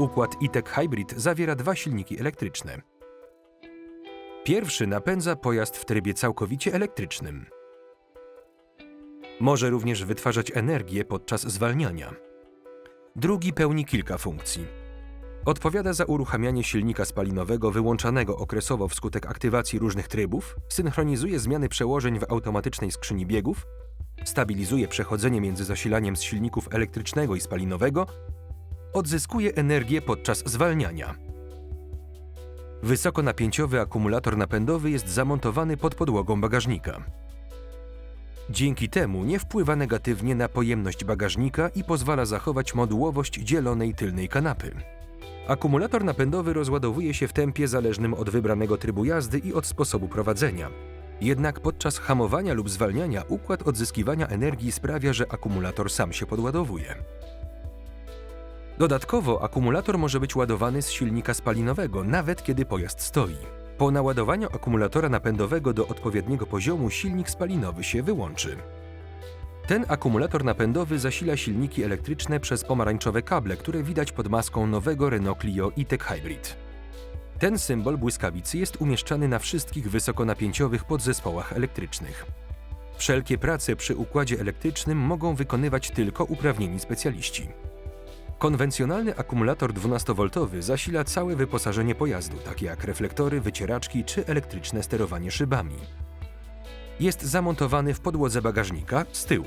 Układ E-Tech Hybrid zawiera dwa silniki elektryczne. Pierwszy napędza pojazd w trybie całkowicie elektrycznym. Może również wytwarzać energię podczas zwalniania. Drugi pełni kilka funkcji. Odpowiada za uruchamianie silnika spalinowego wyłączanego okresowo wskutek aktywacji różnych trybów, synchronizuje zmiany przełożeń w automatycznej skrzyni biegów, stabilizuje przechodzenie między zasilaniem z silników elektrycznego i spalinowego, odzyskuje energię podczas zwalniania. Wysokonapięciowy akumulator napędowy jest zamontowany pod podłogą bagażnika. Dzięki temu nie wpływa negatywnie na pojemność bagażnika i pozwala zachować modułowość dzielonej tylnej kanapy. Akumulator napędowy rozładowuje się w tempie zależnym od wybranego trybu jazdy i od sposobu prowadzenia. Jednak podczas hamowania lub zwalniania układ odzyskiwania energii sprawia, że akumulator sam się podładowuje. Dodatkowo akumulator może być ładowany z silnika spalinowego, nawet kiedy pojazd stoi. Po naładowaniu akumulatora napędowego do odpowiedniego poziomu silnik spalinowy się wyłączy. Ten akumulator napędowy zasila silniki elektryczne przez pomarańczowe kable, które widać pod maską nowego Renault Clio E-Tech Hybrid. Ten symbol błyskawicy jest umieszczany na wszystkich wysokonapięciowych podzespołach elektrycznych. Wszelkie prace przy układzie elektrycznym mogą wykonywać tylko uprawnieni specjaliści. Konwencjonalny akumulator 12V zasila całe wyposażenie pojazdu, takie jak reflektory, wycieraczki czy elektryczne sterowanie szybami. Jest zamontowany w podłodze bagażnika z tyłu.